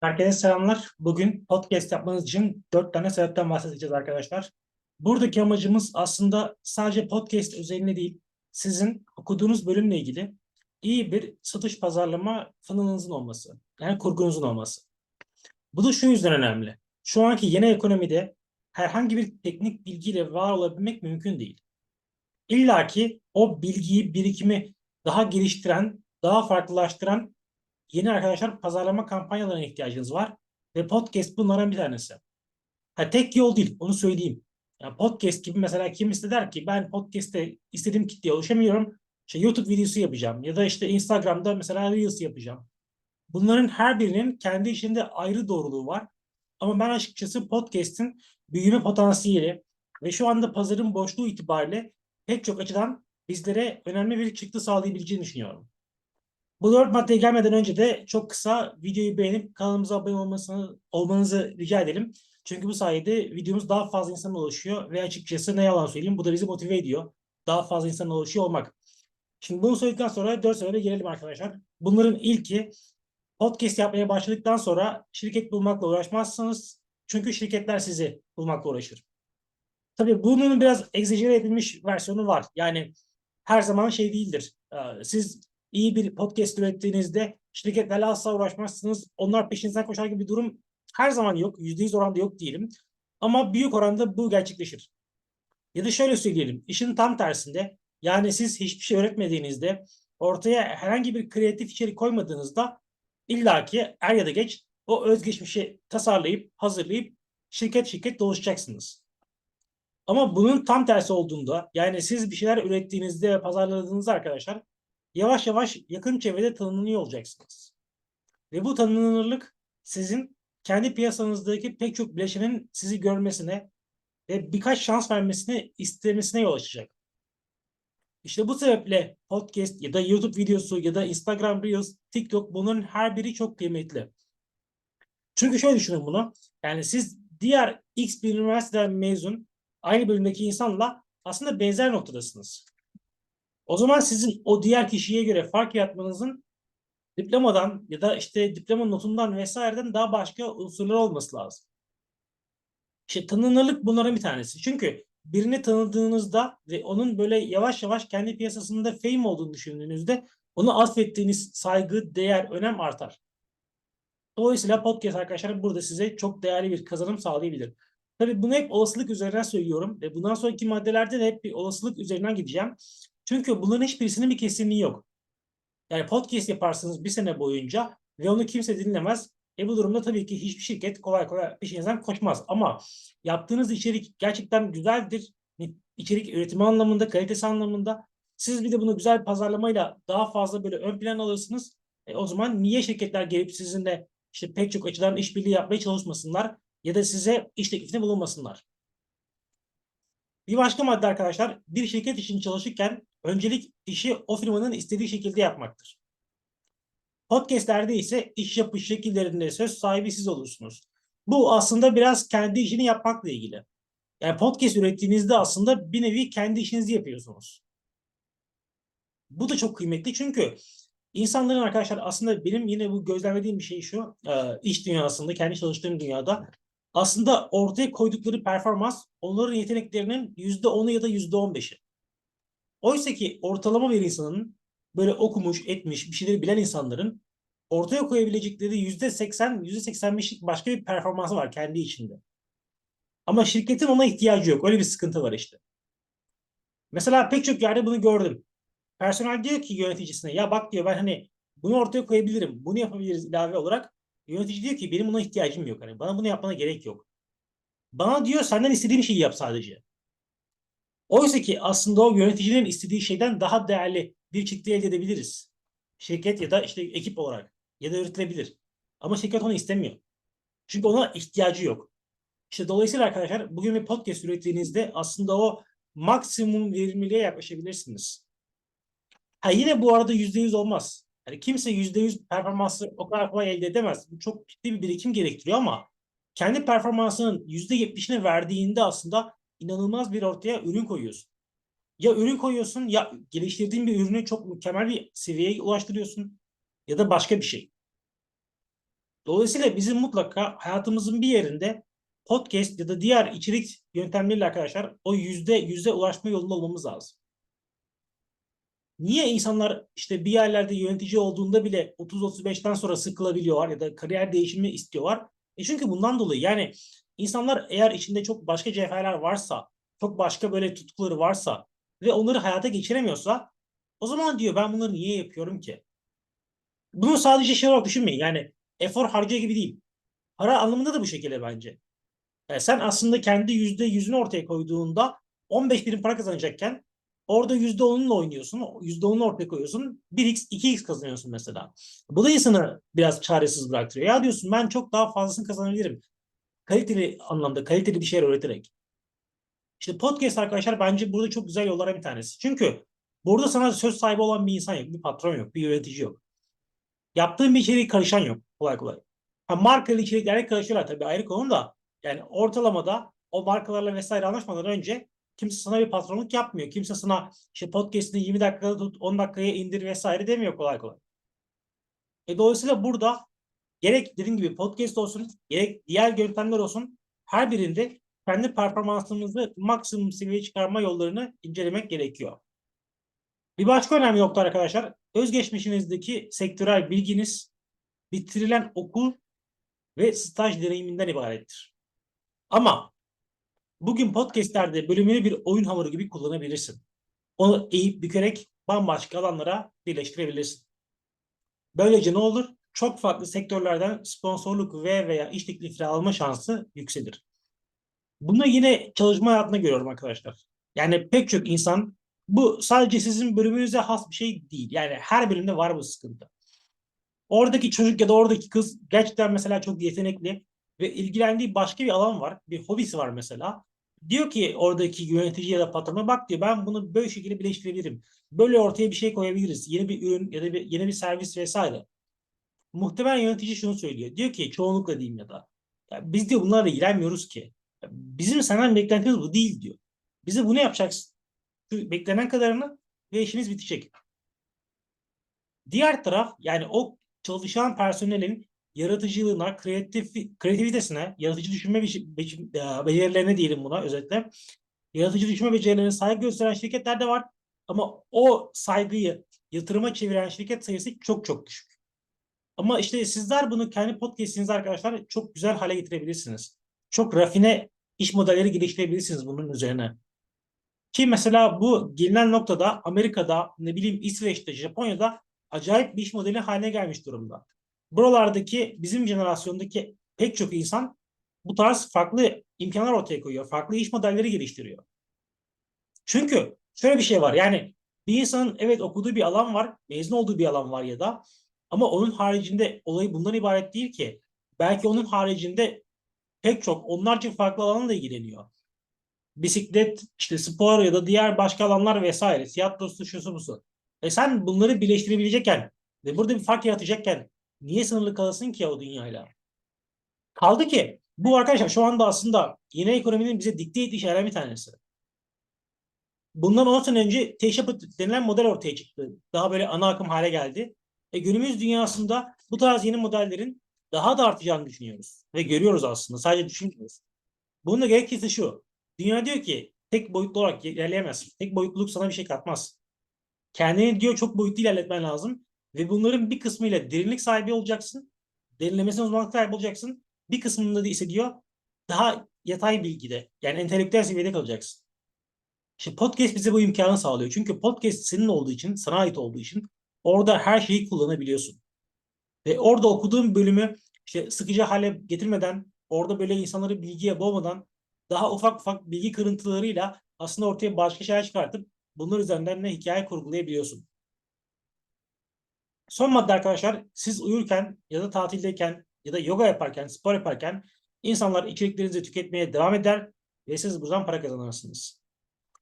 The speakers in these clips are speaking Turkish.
Herkese selamlar. Bugün podcast yapmanız için dört tane sebepten bahsedeceğiz arkadaşlar. Buradaki amacımız aslında sadece podcast özelinde değil, sizin okuduğunuz bölümle ilgili iyi bir satış pazarlama funnel'ınızın olması. Yani kurgunuzun olması. Bu da şu yüzden önemli. Şu anki yeni ekonomide herhangi bir teknik bilgiyle var olabilmek mümkün değil. İlla ki o bilgiyi, birikimi daha geliştiren, daha farklılaştıran yeni arkadaşlar pazarlama kampanyalarına ihtiyacınız var. Ve podcast bunlardan bir tanesi. Ha, tek yol değil, onu söyleyeyim. Yani podcast gibi mesela kimisi der ki ben podcast'te istediğim kitleye ulaşamıyorum. İşte YouTube videosu yapacağım ya da işte Instagram'da mesela Reels yapacağım. Bunların her birinin kendi içinde ayrı doğruluğu var. Ama ben açıkçası podcast'in büyüme potansiyeli ve şu anda pazarın boşluğu itibariyle pek çok açıdan bizlere önemli bir çıktı sağlayabileceğini düşünüyorum. Bu dört maddeye gelmeden önce de çok kısa videoyu beğenip kanalımıza abone olmasını, olmanızı rica edelim. Çünkü bu sayede videomuz daha fazla insana ulaşıyor ve açıkçası ne yalan söyleyeyim bu da bizi motive ediyor. Daha fazla insana ulaşıyor olmak. Şimdi bunu söyledikten sonra dört sebebe gelelim arkadaşlar. Bunların ilki podcast yapmaya başladıktan sonra şirket bulmakla uğraşmazsınız. Çünkü şirketler sizi bulmakla uğraşır. Tabii bunun biraz egzajere edilmiş versiyonu var. Yani her zaman şey değildir. Ee, Siz iyi bir podcast ürettiğinizde şirketlerle asla uğraşmazsınız. Onlar peşinizden koşar gibi bir durum her zaman yok. %100 oranda yok diyelim. Ama büyük oranda bu gerçekleşir. Ya da şöyle söyleyelim. işin tam tersinde yani siz hiçbir şey öğretmediğinizde ortaya herhangi bir kreatif içerik koymadığınızda illaki er ya da geç o özgeçmişi tasarlayıp hazırlayıp şirket şirket dolaşacaksınız. Ama bunun tam tersi olduğunda yani siz bir şeyler ürettiğinizde ve pazarladığınızda arkadaşlar yavaş yavaş yakın çevrede tanınıyor olacaksınız. Ve bu tanınırlık sizin kendi piyasanızdaki pek çok bileşenin sizi görmesine ve birkaç şans vermesine istemesine yol açacak. İşte bu sebeple podcast ya da YouTube videosu ya da Instagram Reels, TikTok bunların her biri çok kıymetli. Çünkü şöyle düşünün bunu. Yani siz diğer X bir üniversiteden mezun aynı bölümdeki insanla aslında benzer noktadasınız. O zaman sizin o diğer kişiye göre fark yaratmanızın diplomadan ya da işte diploma notundan vesaireden daha başka unsurlar olması lazım. İşte tanınırlık bunların bir tanesi. Çünkü birini tanıdığınızda ve onun böyle yavaş yavaş kendi piyasasında fame olduğunu düşündüğünüzde onu atfettiğiniz saygı, değer, önem artar. Dolayısıyla podcast arkadaşlar burada size çok değerli bir kazanım sağlayabilir. Tabii bunu hep olasılık üzerinden söylüyorum ve bundan sonraki maddelerde de hep bir olasılık üzerinden gideceğim. Çünkü bunların hiçbirisinin bir kesinliği yok. Yani podcast yaparsınız bir sene boyunca ve onu kimse dinlemez. E bu durumda tabii ki hiçbir şirket kolay kolay peşinizden koşmaz. Ama yaptığınız içerik gerçekten güzeldir. İçerik üretimi anlamında, kalitesi anlamında. Siz bir de bunu güzel pazarlamayla daha fazla böyle ön plan alırsınız. E o zaman niye şirketler gelip sizinle işte pek çok açıdan işbirliği yapmaya çalışmasınlar ya da size iş teklifinde bulunmasınlar? Bir başka madde arkadaşlar bir şirket için çalışırken öncelik işi o firmanın istediği şekilde yapmaktır. Podcastlerde ise iş yapış şekillerinde söz sahibi siz olursunuz. Bu aslında biraz kendi işini yapmakla ilgili. Yani podcast ürettiğinizde aslında bir nevi kendi işinizi yapıyorsunuz. Bu da çok kıymetli çünkü insanların arkadaşlar aslında benim yine bu gözlemlediğim bir şey şu iş dünyasında kendi çalıştığım dünyada aslında ortaya koydukları performans onların yeteneklerinin yüzde onu ya da yüzde on beşi. Oysa ki ortalama bir insanın böyle okumuş, etmiş, bir şeyleri bilen insanların ortaya koyabilecekleri yüzde seksen, yüzde seksen beşlik başka bir performansı var kendi içinde. Ama şirketin ona ihtiyacı yok. Öyle bir sıkıntı var işte. Mesela pek çok yerde bunu gördüm. Personel diyor ki yöneticisine ya bak diyor ben hani bunu ortaya koyabilirim. Bunu yapabiliriz ilave olarak. Yönetici diyor ki benim buna ihtiyacım yok. Hani bana bunu yapmana gerek yok. Bana diyor senden istediğim şeyi yap sadece. Oysa ki aslında o yöneticinin istediği şeyden daha değerli bir çıktı elde edebiliriz. Şirket ya da işte ekip olarak ya da üretilebilir. Ama şirket onu istemiyor. Çünkü ona ihtiyacı yok. İşte dolayısıyla arkadaşlar bugün bir podcast ürettiğinizde aslında o maksimum verimliliğe yaklaşabilirsiniz. Ha yine bu arada yüzde yüz olmaz. Yani kimse yüzde yüz performansı o kadar kolay elde edemez. Bu çok ciddi bir birikim gerektiriyor ama kendi performansının yüzde yetmişini verdiğinde aslında inanılmaz bir ortaya ürün koyuyorsun. Ya ürün koyuyorsun ya geliştirdiğin bir ürünü çok mükemmel bir seviyeye ulaştırıyorsun ya da başka bir şey. Dolayısıyla bizim mutlaka hayatımızın bir yerinde podcast ya da diğer içerik yöntemleriyle arkadaşlar o yüzde yüze ulaşma yolunda olmamız lazım. Niye insanlar işte bir yerlerde yönetici olduğunda bile 30-35'ten sonra sıkılabiliyorlar ya da kariyer değişimi istiyorlar? E çünkü bundan dolayı yani insanlar eğer içinde çok başka cevherler varsa, çok başka böyle tutkuları varsa ve onları hayata geçiremiyorsa o zaman diyor ben bunları niye yapıyorum ki? Bunu sadece şey olarak düşünmeyin. Yani efor harcıyor gibi değil. Para anlamında da bu şekilde bence. Yani sen aslında kendi yüzde yüzünü ortaya koyduğunda 15 birim para kazanacakken orada yüzde onunla oynuyorsun. Yüzde onunu ortaya koyuyorsun. 1x, 2x kazanıyorsun mesela. Bu da insanı biraz çaresiz bıraktırıyor. Ya diyorsun ben çok daha fazlasını kazanabilirim. Kaliteli anlamda, kaliteli bir şeyler öğreterek. İşte podcast arkadaşlar bence burada çok güzel yollara bir tanesi. Çünkü burada sana söz sahibi olan bir insan yok, bir patron yok, bir yönetici yok. Yaptığın bir içeriğe karışan yok kolay kolay. Ha, markalı içeriklerle karışıyorlar tabii ayrı konu da. Yani ortalamada o markalarla vesaire anlaşmadan önce kimse sana bir patronluk yapmıyor. Kimse sana işte podcast'ini 20 dakikada tut, 10 dakikaya indir vesaire demiyor kolay kolay. E dolayısıyla burada gerek dediğim gibi podcast olsun, gerek diğer yöntemler olsun her birinde kendi performansımızı maksimum seviyeye çıkarma yollarını incelemek gerekiyor. Bir başka önemli nokta arkadaşlar, özgeçmişinizdeki sektörel bilginiz bitirilen okul ve staj deneyiminden ibarettir. Ama bugün podcastlerde bölümünü bir oyun hamuru gibi kullanabilirsin. Onu eğip bükerek bambaşka alanlara birleştirebilirsin. Böylece ne olur? Çok farklı sektörlerden sponsorluk ve veya iş teklifi alma şansı yükselir. Bunu yine çalışma hayatında görüyorum arkadaşlar. Yani pek çok insan bu sadece sizin bölümünüze has bir şey değil. Yani her bölümde var bu sıkıntı. Oradaki çocuk ya da oradaki kız gerçekten mesela çok yetenekli ve ilgilendiği başka bir alan var. Bir hobisi var mesela. Diyor ki oradaki yönetici ya da patrona bak diyor ben bunu böyle şekilde birleştirebilirim. Böyle ortaya bir şey koyabiliriz. Yeni bir ürün ya da bir, yeni bir servis vesaire. Muhtemelen yönetici şunu söylüyor. Diyor ki çoğunlukla diyeyim ya da. Ya biz diyor bunlarla ilgilenmiyoruz ki. Bizim senden beklentimiz bu değil diyor. Bize bunu yapacaksın. Şu beklenen kadarını ve işiniz bitecek. Diğer taraf yani o çalışan personelin yaratıcılığına, kreatif, kreativitesine, yaratıcı düşünme becerilerine diyelim buna özetle. Yaratıcı düşünme becerilerine saygı gösteren şirketler de var. Ama o saygıyı yatırıma çeviren şirket sayısı çok çok düşük. Ama işte sizler bunu kendi podcast'iniz arkadaşlar çok güzel hale getirebilirsiniz. Çok rafine iş modelleri geliştirebilirsiniz bunun üzerine. Ki mesela bu gelinen noktada Amerika'da, ne bileyim İsveç'te, Japonya'da acayip bir iş modeli haline gelmiş durumda. Buralardaki bizim jenerasyondaki pek çok insan bu tarz farklı imkanlar ortaya koyuyor. Farklı iş modelleri geliştiriyor. Çünkü şöyle bir şey var. Yani bir insanın evet okuduğu bir alan var, mezun olduğu bir alan var ya da ama onun haricinde olayı bundan ibaret değil ki. Belki onun haricinde pek çok onlarca farklı alanla ilgileniyor. Bisiklet, işte spor ya da diğer başka alanlar vesaire. Tiyatrosu, şusu busu. E sen bunları birleştirebilecekken ve burada bir fark yaratacakken niye sınırlı kalasın ki o dünyayla? Kaldı ki bu arkadaşlar şu anda aslında yeni ekonominin bize dikte ettiği şeylerden bir tanesi. Bundan 10 sene önce teşebbüt denilen model ortaya çıktı. Daha böyle ana akım hale geldi. E günümüz dünyasında bu tarz yeni modellerin daha da artacağını düşünüyoruz. Ve görüyoruz aslında. Sadece düşünmüyoruz. Bunun da gerekçesi şu. Dünya diyor ki tek boyutlu olarak ilerleyemezsin. Tek boyutluluk sana bir şey katmaz. Kendini diyor çok boyutlu ilerletmen lazım. Ve bunların bir kısmıyla derinlik sahibi olacaksın. Derinlemesine uzmanlık sahibi olacaksın. Bir kısmında da ise diyor daha yatay bilgide yani entelektüel seviyede kalacaksın. İşte podcast bize bu imkanı sağlıyor. Çünkü podcast senin olduğu için, sana ait olduğu için orada her şeyi kullanabiliyorsun. Ve orada okuduğun bölümü işte sıkıcı hale getirmeden, orada böyle insanları bilgiye boğmadan daha ufak ufak bilgi kırıntılarıyla aslında ortaya başka şeyler çıkartıp bunlar üzerinden de hikaye kurgulayabiliyorsun. Son madde arkadaşlar siz uyurken ya da tatildeyken ya da yoga yaparken, spor yaparken insanlar içeriklerinizi tüketmeye devam eder ve siz buradan para kazanırsınız.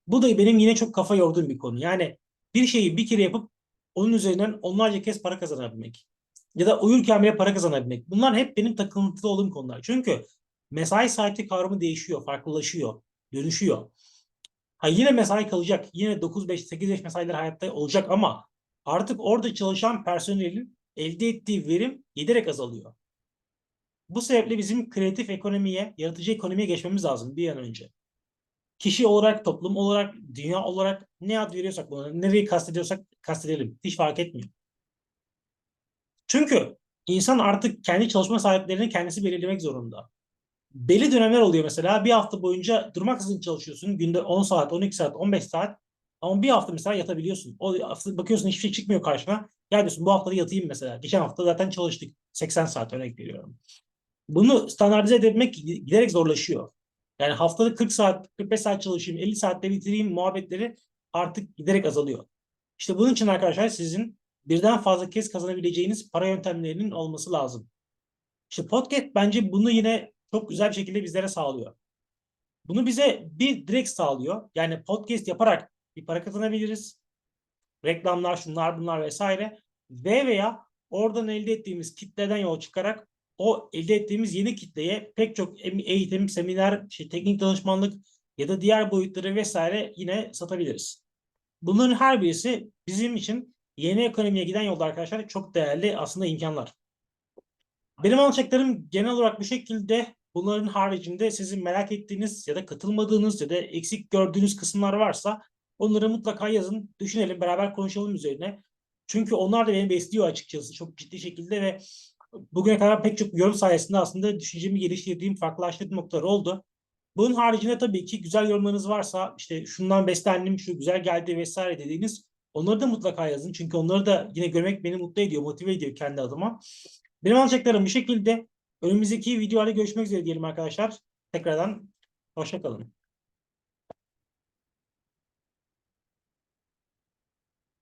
Bu da benim yine çok kafa yorduğum bir konu. Yani bir şeyi bir kere yapıp onun üzerinden onlarca kez para kazanabilmek. Ya da uyurken bile para kazanabilmek. Bunlar hep benim takıntılı olduğum konular. Çünkü mesai saati kavramı değişiyor, farklılaşıyor, dönüşüyor. Ha yine mesai kalacak. Yine 9-5, 8-5 mesailer hayatta olacak ama artık orada çalışan personelin elde ettiği verim giderek azalıyor. Bu sebeple bizim kreatif ekonomiye, yaratıcı ekonomiye geçmemiz lazım bir an önce. Kişi olarak, toplum olarak, dünya olarak ne ad veriyorsak buna, nereyi kastediyorsak kastedelim. Hiç fark etmiyor. Çünkü insan artık kendi çalışma saatlerini kendisi belirlemek zorunda. Belli dönemler oluyor mesela bir hafta boyunca durmaksızın çalışıyorsun. Günde 10 saat, 12 saat, 15 saat. Ama bir hafta mesela yatabiliyorsun. O hafta bakıyorsun hiçbir şey çıkmıyor karşına. Ya diyorsun bu hafta da yatayım mesela. Geçen hafta zaten çalıştık. 80 saat örnek veriyorum. Bunu standartize edebilmek giderek zorlaşıyor. Yani haftada 40 saat, 45 saat çalışayım, 50 saatte bitireyim muhabbetleri artık giderek azalıyor. İşte bunun için arkadaşlar sizin birden fazla kez kazanabileceğiniz para yöntemlerinin olması lazım. İşte podcast bence bunu yine çok güzel bir şekilde bizlere sağlıyor. Bunu bize bir direkt sağlıyor. Yani podcast yaparak bir para kazanabiliriz. Reklamlar, şunlar bunlar vesaire. Ve veya oradan elde ettiğimiz kitleden yol çıkarak o elde ettiğimiz yeni kitleye pek çok eğitim, seminer, işte teknik danışmanlık ya da diğer boyutları vesaire yine satabiliriz. Bunların her birisi bizim için yeni ekonomiye giden yolda arkadaşlar çok değerli aslında imkanlar. Benim alacaklarım genel olarak bu şekilde. Bunların haricinde sizin merak ettiğiniz ya da katılmadığınız ya da eksik gördüğünüz kısımlar varsa onları mutlaka yazın. Düşünelim, beraber konuşalım üzerine. Çünkü onlar da beni besliyor açıkçası çok ciddi şekilde ve bugüne kadar pek çok yorum sayesinde aslında düşüncemi geliştirdiğim, farklılaştırdığım noktalar oldu. Bunun haricinde tabii ki güzel yorumlarınız varsa işte şundan beslendim, şu güzel geldi vesaire dediğiniz onları da mutlaka yazın. Çünkü onları da yine görmek beni mutlu ediyor, motive ediyor kendi adıma. Benim alacaklarım bu şekilde. Önümüzdeki videolarda görüşmek üzere diyelim arkadaşlar. Tekrardan hoşçakalın.